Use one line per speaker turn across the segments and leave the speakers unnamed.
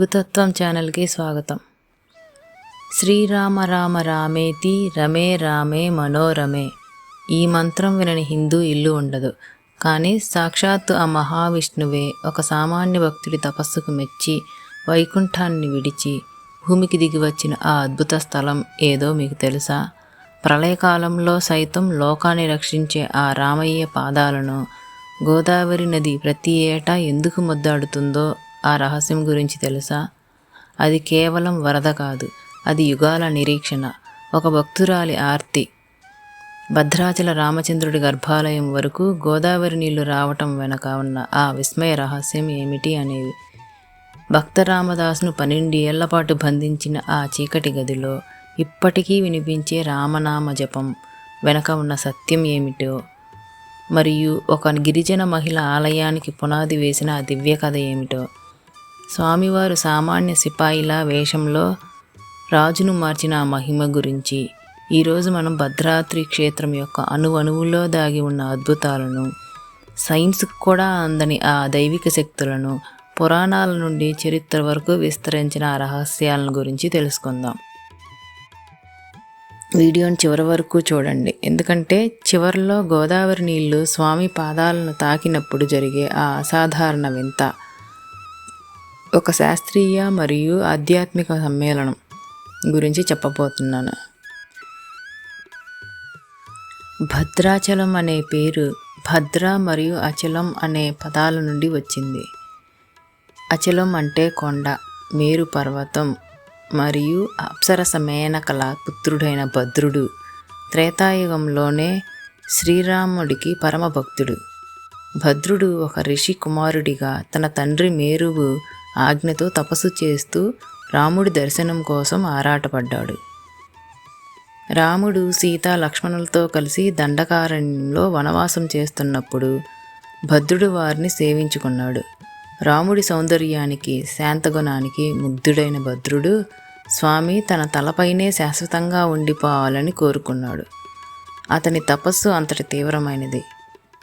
భూతత్వం ఛానల్కి స్వాగతం. శ్రీరామ రామ రామేతి రమే రామే మనోరమే ఈ మంత్రం వినని హిందూ ఇల్లు ఉండదు. కానీ సాక్షాత్తు ఆ మహావిష్ణువే ఒక సామాన్య భక్తుడి తపస్సుకు మెచ్చి వైకుంఠాన్ని విడిచి భూమికి దిగి వచ్చిన ఆ అద్భుత స్థలం ఏదో మీకు తెలుసా? ప్రళయకాలంలో సైతం లోకాన్ని రక్షించే ఆ రామయ్య పాదాలను గోదావరి నది ప్రతి ఏటా ఎందుకు ముద్దాడుతుందో ఆ రహస్యం గురించి తెలుసా? అది కేవలం వరద కాదు అది యుగాల నిరీక్షణ. ఒక భక్తురాలి ఆర్తి. భద్రాచల రామచంద్రుడి గర్భాలయం వరకు గోదావరి నీళ్ళు రావటం వెనక ఉన్న ఆ విస్మయ రహస్యం ఏమిటి అనేది. భక్త రామదాసును పన్నెండు ఏళ్ళపాటు బంధించిన ఆ చీకటి గదిలో ఇప్పటికీ వినిపించే రామనామ జపం వెనక ఉన్న సత్యం ఏమిటో మరియు ఒక గిరిజన మహిళ ఆలయానికి పునాది వేసిన ఆ దివ్య కథ ఏమిటో స్వామివారు సామాన్య సిపాయిల వేషంలో రాజును మార్చిన ఆ మహిమ గురించి. ఈరోజు మనం భద్రాద్రి క్షేత్రం యొక్క అణువణువులో దాగి ఉన్న అద్భుతాలను సైన్స్కు కూడా అందని ఆ దైవిక శక్తులను పురాణాల నుండి చరిత్ర వరకు విస్తరించిన ఆ రహస్యాలను గురించి తెలుసుకుందాం. వీడియోని చివరి వరకు చూడండి. ఎందుకంటే చివరిలో గోదావరి నీళ్ళు స్వామి పాదాలను తాకినప్పుడు జరిగే ఆ అసాధారణ వింత. ఒక శాస్త్రీయ మరియు ఆధ్యాత్మిక సమ్మేళనం గురించి చెప్పబోతున్నాను. భద్రాచలం అనే పేరు భద్ర మరియు అచలం అనే పదాల నుండి వచ్చింది. అచలం అంటే కొండ మేరు పర్వతం మరియు అప్సరస మేనకల పుత్రుడైన భద్రుడు. త్రేతాయుగంలోనే శ్రీరాముడికి పరమభక్తుడు. భద్రుడు ఒక ఋషి కుమారుడిగా తన తండ్రి మేరువు ఆజ్ఞతో తపస్సు చేస్తూ రాముడి దర్శనం కోసం ఆరాటపడ్డాడు. రాముడు సీత లక్ష్మణులతో కలిసి దండకారణ్యంలో వనవాసం చేస్తున్నప్పుడు భద్రుడు వారిని సేవించుకున్నాడు. రాముడి సౌందర్యానికి శాంతగుణానికి ముగ్ధుడైన భద్రుడు స్వామి తన తలపైనే శాశ్వతంగా ఉండిపోవాలని కోరుకున్నాడు. అతని తపస్సు అంతటి తీవ్రమైనది.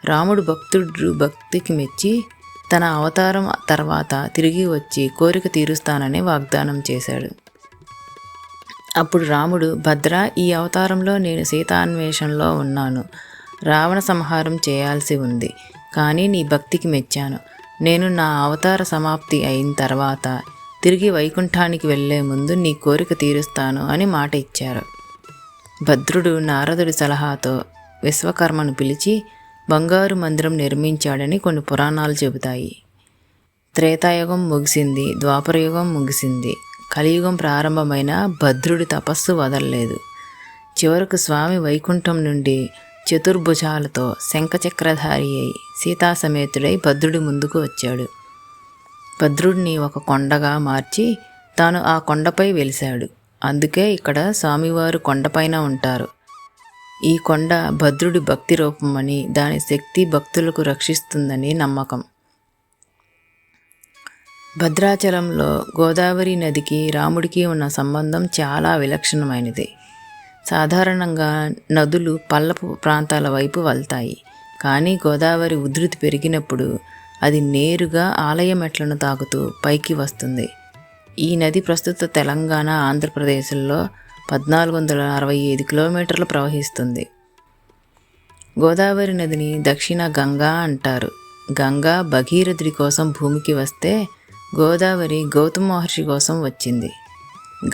రాముడు భక్తుడు భక్తికి మెచ్చి తన అవతారం తర్వాత తిరిగి వచ్చి కోరిక తీరుస్తానని వాగ్దానం చేశాడు. అప్పుడు రాముడు భద్ర ఈ అవతారంలో నేను సీతాన్వేషంలో ఉన్నాను. రావణ సంహారం చేయాల్సి ఉంది. కానీ నీ భక్తికి మెచ్చాను. నేను నా అవతార సమాప్తి అయిన తర్వాత తిరిగి వైకుంఠానికి వెళ్ళే ముందు నీ కోరిక తీరుస్తాను అని మాట ఇచ్చారు. భద్రుడు నారదుడి సలహాతో విశ్వకర్మను పిలిచి బంగారు మందిరం నిర్మించాడని కొన్ని పురాణాలు చెబుతాయి. త్రేతాయుగం ముగిసింది ద్వాపరయుగం ముగిసింది. కలియుగం ప్రారంభమైన భద్రుడి తపస్సు వదలలేదు. చివరకు స్వామి వైకుంఠం నుండి చతుర్భుజాలతో శంఖచక్రధారి అయి సీతాసమేతుడై భద్రుడి ముందుకు వచ్చాడు. భద్రుడిని ఒక కొండగా మార్చి తాను ఆ కొండపై వెలిశాడు. అందుకే ఇక్కడ స్వామివారు కొండపైన ఉంటారు. ఈ కొండ భద్రుడి భక్తి రూపమని దాని శక్తి భక్తులకు రక్షిస్తుందని నమ్మకం. భద్రాచలంలో గోదావరి నదికి రాముడికి ఉన్న సంబంధం చాలా విలక్షణమైనది. సాధారణంగా నదులు పల్లపు ప్రాంతాల వైపు వెళ్తాయి కానీ గోదావరి ఉధృతి పెరిగినప్పుడు అది నేరుగా ఆలయ మెట్లను తాకుతూ పైకి వస్తుంది. ఈ నది ప్రస్తుత తెలంగాణ ఆంధ్రప్రదేశ్లో పద్నాలుగు వందల అరవై ఐదు కిలోమీటర్లు ప్రవహిస్తుంది. గోదావరి నదిని దక్షిణ గంగా అంటారు. గంగా భగీరథుడి కోసం భూమికి వస్తే గోదావరి గౌతమ మహర్షి కోసం వచ్చింది.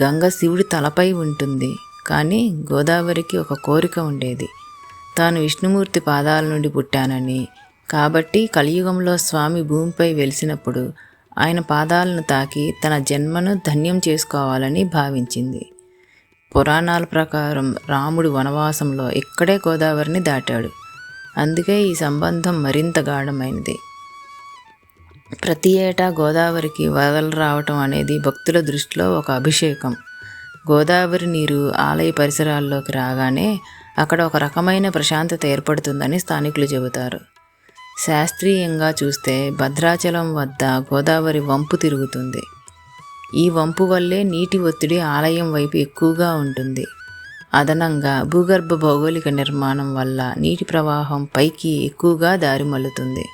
గంగ శివుడి తలపై ఉంటుంది కానీ గోదావరికి ఒక కోరిక ఉండేది. తాను విష్ణుమూర్తి పాదాల నుండి పుట్టానని కాబట్టి కలియుగంలో స్వామి భూమిపై వెలిసినప్పుడు ఆయన పాదాలను తాకి తన జన్మను ధన్యం చేసుకోవాలని భావించింది. పురాణాల ప్రకారం రాముడు వనవాసంలో ఇక్కడే గోదావరిని దాటాడు. అందుకే ఈ సంబంధం మరింత గాఢమైనది ప్రతి ఏటా గోదావరికి వరదలు రావటం అనేది భక్తుల దృష్టిలో ఒక అభిషేకం. గోదావరి నీరు ఆలయ పరిసరాల్లోకి రాగానే అక్కడ ఒక రకమైన ప్రశాంతత ఏర్పడుతుందని స్థానికులు చెబుతారు. శాస్త్రీయంగా చూస్తే భద్రాచలం వద్ద గోదావరి వంపు తిరుగుతుంది. ఈ వంపు వల్లే నీటి ఒత్తిడి ఆలయం వైపు ఎక్కువగా ఉంటుంది. అదనంగా భూగర్భ భౌగోళిక నిర్మాణం వల్ల నీటి ప్రవాహం పైకి ఎక్కువగా దారి మల్లుతుంది.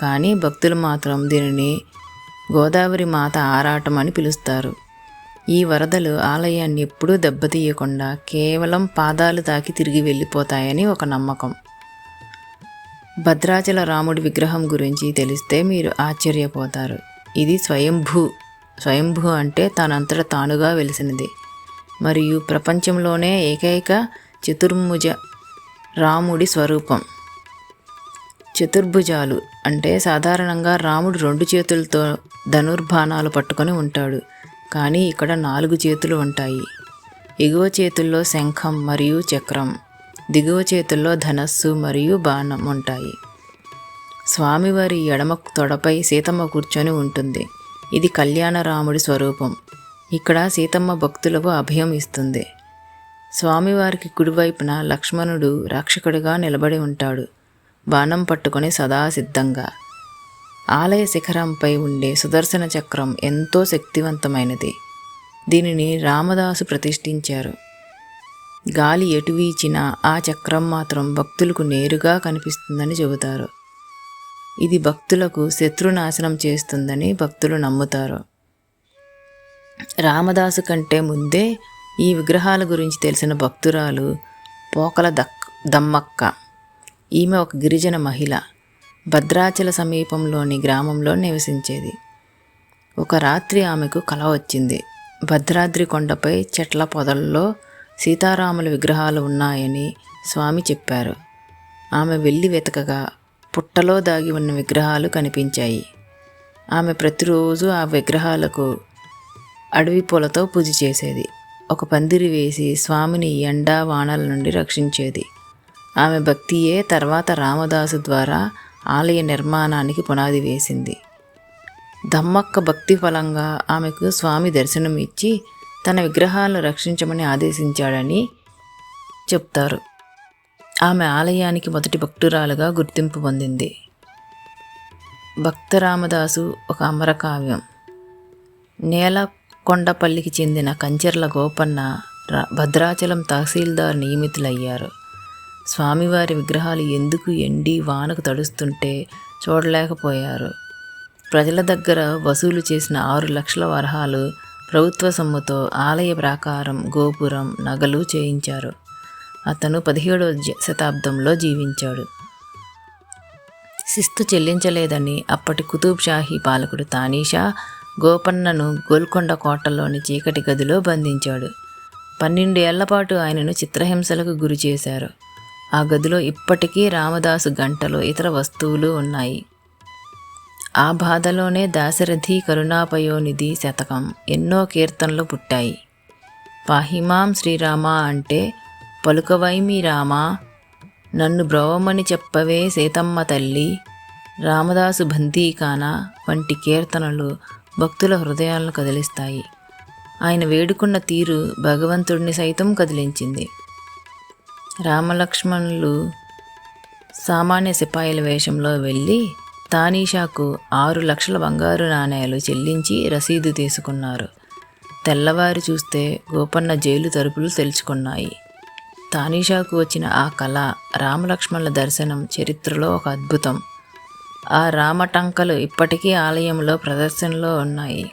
కానీ భక్తులు మాత్రం దీనిని గోదావరి మాత ఆరాటం అని పిలుస్తారు. ఈ వరదలు ఆలయాన్ని ఎప్పుడూ దెబ్బతీయకుండా కేవలం పాదాలు తాకి తిరిగి వెళ్ళిపోతాయని ఒక నమ్మకం. భద్రాచల రాముడి విగ్రహం గురించి తెలిస్తే మీరు ఆశ్చర్యపోతారు. ఇది స్వయంభూ స్వయంభూ అంటే తనంతట తానుగా వెలిసినది. మరియు ప్రపంచంలోనే ఏకైక చతుర్ముజ రాముడి స్వరూపం. చతుర్భుజాలు అంటే సాధారణంగా రాముడు రెండు చేతులతో ధనుర్బాణాలు పట్టుకొని ఉంటాడు. కానీ ఇక్కడ నాలుగు చేతులు ఉంటాయి. ఎగువ చేతుల్లో శంఖం మరియు చక్రం. దిగువ చేతుల్లో ధనస్సు మరియు బాణం ఉంటాయి. స్వామివారి ఎడమ తొడపై సీతమ్మ కూర్చొని ఉంటుంది. ఇది కళ్యాణ రాముడి స్వరూపం. ఇక్కడ సీతమ్మ భక్తులకు అభయం ఇస్తుంది. స్వామివారికి కుడివైపున లక్ష్మణుడు రక్షకుడిగా నిలబడి ఉంటాడు. బాణం పట్టుకొని సదా సిద్ధంగా. ఆలయ శిఖరంపై ఉండే సుదర్శన చక్రం ఎంతో శక్తివంతమైనది. దీనిని రామదాసు ప్రతిష్ఠించారు. గాలి ఎటు వీచినా ఆ చక్రం మాత్రం భక్తులకు నేరుగా కనిపిస్తుందని చెబుతారు. ఇది భక్తులకు శత్రునాశనం చేస్తుందని భక్తులు నమ్ముతారు. రామదాసు కంటే ముందే ఈ విగ్రహాల గురించి తెలిసిన భక్తురాలు పోకల దక్ దమ్మక్క. ఈమె ఒక గిరిజన మహిళ. భద్రాచల సమీపంలోని గ్రామంలో నివసించేది. ఒక రాత్రి ఆమెకు కల వచ్చింది. భద్రాద్రి కొండపై చెట్ల పొదల్లో సీతారాముల విగ్రహాలు ఉన్నాయని స్వామి చెప్పారు. ఆమె వెళ్ళి వెతకగా పుట్టలో దాగి ఉన్న విగ్రహాలు కనిపించాయి. ఆమె ప్రతిరోజు ఆ విగ్రహాలకు అడవి పూలతో పూజ చేసేది. ఒక పందిరి వేసి స్వామిని ఎండ వానల నుండి రక్షించేది. ఆమె భక్తియే తర్వాత రామదాసు ద్వారా ఆలయ నిర్మాణానికి పునాది వేసింది. దమ్మక్క భక్తి ఫలంగా ఆమెకు స్వామి దర్శనం ఇచ్చి తన విగ్రహాలను రక్షించమని ఆదేశించాడని చెప్తారు. ఆమె ఆలయానికి మొదటి భక్తురాలుగా గుర్తింపు పొందింది. భక్తరామదాసు ఒక అమరకావ్యం. నేలకొండపల్లికి చెందిన కంచెర్ల గోపన్న భద్రాచలం తహసీల్దార్ నియమితులయ్యారు. స్వామివారి విగ్రహాలు ఎందుకు ఎండి వానకు తడుస్తుంటే చూడలేకపోయారు. ప్రజల దగ్గర వసూలు చేసిన ఆరు లక్షల వరహాలు ప్రభుత్వ సొమ్ముతో ఆలయ ప్రాకారం గోపురం నగలు చేయించారు. అతను పదిహేడవ శతాబ్దంలో జీవించాడు. శిస్తు చెల్లించలేదని అప్పటి కుతుబ్ షాహీ పాలకుడు తానీషా గోపన్నను గోల్కొండ కోటలోని చీకటి గదిలో బంధించాడు. పన్నెండు ఏళ్ళపాటు ఆయనను చిత్రహింసలకు గురి చేశారు. ఆ గదిలో ఇప్పటికీ రామదాసు గంటలు ఇతర వస్తువులు ఉన్నాయి. ఆ బాధలోనే దాశరథి కరుణాపయోనిధి శతకం ఎన్నో కీర్తనలు పుట్టాయి. పాహిమాం శ్రీరామ అంటే పలుకవైమి రామా. నన్ను బ్రోవమని చెప్పవే సీతమ్మ తల్లి. రామదాసు బందీకాన వంటి కీర్తనలు భక్తుల హృదయాలను కదిలిస్తాయి. ఆయన వేడుకున్న తీరు భగవంతుడిని సైతం కదిలించింది. రామలక్ష్మణులు సామాన్య సిపాయిల వేషంలో వెళ్ళి తానీషాకు ఆరు లక్షల బంగారు నాణేలు చెల్లించి రసీదు తీసుకున్నారు. తెల్లవారు చూస్తే గోపన్న జైలు తలుపులు తెలుసుకున్నాయి తానీషాకు వచ్చిన ఆ కళ రామలక్ష్మణుల దర్శనం చరిత్రలో ఒక అద్భుతం. ఆ రామటంకలు ఇప్పటికీ ఆలయంలో ప్రదర్శనలో ఉన్నాయి.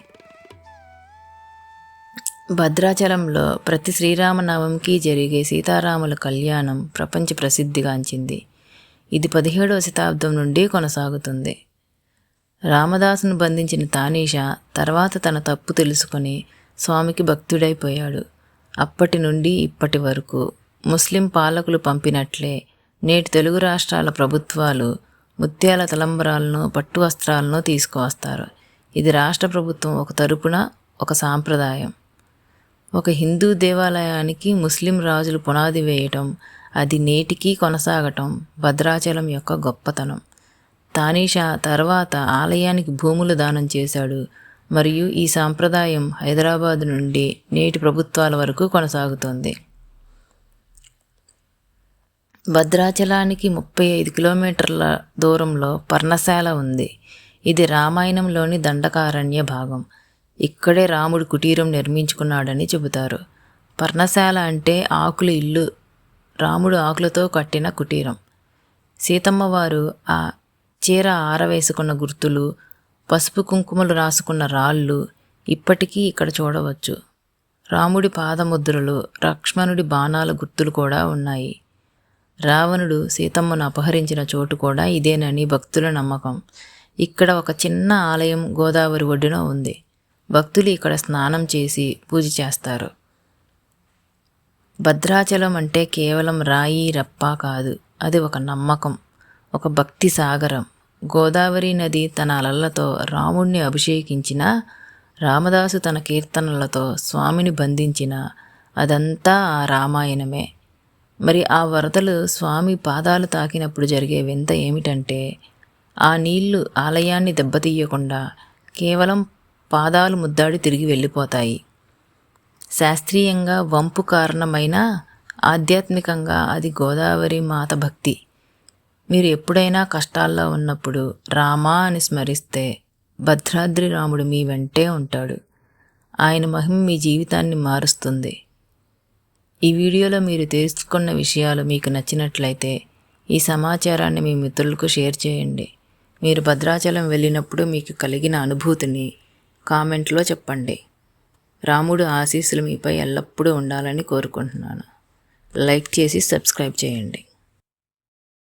భద్రాచలంలో ప్రతి శ్రీరామనవమికి జరిగే సీతారాముల కళ్యాణం ప్రపంచ ప్రసిద్ధిగాంచింది ఇది పదిహేడవ శతాబ్దం నుండి కొనసాగుతుంది. రామదాసును బంధించిన తానీషా తర్వాత తన తప్పు తెలుసుకొని స్వామికి భక్తుడైపోయాడు. అప్పటి నుండి ఇప్పటి వరకు ముస్లిం పాలకులు పంపినట్లే నేటి తెలుగు రాష్ట్రాల ప్రభుత్వాలు ముత్యాల తలంబరాలను పట్టు వస్త్రాలను తీసుకువస్తారు. ఇది రాష్ట్ర ప్రభుత్వం ఒక తరపున ఒక సాంప్రదాయం. ఒక హిందూ దేవాలయానికి ముస్లిం రాజులు పునాది వేయటం అది నేటికీ కొనసాగటం భద్రాచలం యొక్క గొప్పతనం. తానీషా తర్వాత ఆలయానికి భూములు దానం చేశాడు. మరియు ఈ సాంప్రదాయం హైదరాబాద్ నుండి నేటి ప్రభుత్వాల వరకు కొనసాగుతోంది. భద్రాచలానికి ముప్పై ఐదు కిలోమీటర్ల దూరంలో పర్ణశాల ఉంది. ఇది రామాయణంలోని దండకారణ్య భాగం. ఇక్కడే రాముడు కుటీరం నిర్మించుకున్నాడని చెబుతారు. పర్ణశాల అంటే ఆకుల ఇల్లు. రాముడు ఆకులతో కట్టిన కుటీరం. సీతమ్మవారు ఆ చీర ఆరవేసుకున్న గుర్తులు పసుపు కుంకుమలు రాసుకున్న రాళ్ళు ఇప్పటికీ ఇక్కడ చూడవచ్చు. రాముడి పాదముద్రలు లక్ష్మణుడి బాణాల గుర్తులు కూడా ఉన్నాయి. రావణుడు సీతమ్మను అపహరించిన చోటు కూడా ఇదేనని భక్తుల నమ్మకం. ఇక్కడ ఒక చిన్న ఆలయం గోదావరి ఒడ్డున ఉంది. భక్తులు ఇక్కడ స్నానం చేసి పూజ చేస్తారు. భద్రాచలం అంటే కేవలం రాయి రప్ప కాదు. అది ఒక నమ్మకం ఒక భక్తి సాగరం. గోదావరి నది తన అలలతో రాముణ్ణి అభిషేకించిన రామదాసు తన కీర్తనలతో స్వామిని బంధించిన అదంతా ఆ రామాయణమే. మరి ఆ వరదలు స్వామి పాదాలు తాకినప్పుడు జరిగే వింత ఏమిటంటే ఆ నీళ్ళు ఆలయాన్ని దెబ్బతీయకుండా కేవలం పాదాలు ముద్దాడి తిరిగి వెళ్ళిపోతాయి. శాస్త్రీయంగా వంపు కారణమైన ఆధ్యాత్మికంగా అది గోదావరి మాత భక్తి. మీరు ఎప్పుడైనా కష్టాల్లో ఉన్నప్పుడు రామా అని స్మరిస్తే భద్రాద్రి రాముడు మీ వెంటే ఉంటాడు. ఆయన మహిమ మీ జీవితాన్ని మారుస్తుంది. ఈ వీడియోలో మీరు తెలుసుకున్న విషయాలు మీకు నచ్చినట్లయితే ఈ సమాచారాన్ని మీ మిత్రులకు షేర్ చేయండి. మీరు భద్రాచలం వెళ్ళినప్పుడు మీకు కలిగిన అనుభూతిని కామెంట్లో చెప్పండి. రాముడు ఆశీస్సులు మీపై ఎల్లప్పుడూ ఉండాలని కోరుకుంటున్నాను. లైక్ చేసి సబ్స్క్రైబ్ చేయండి.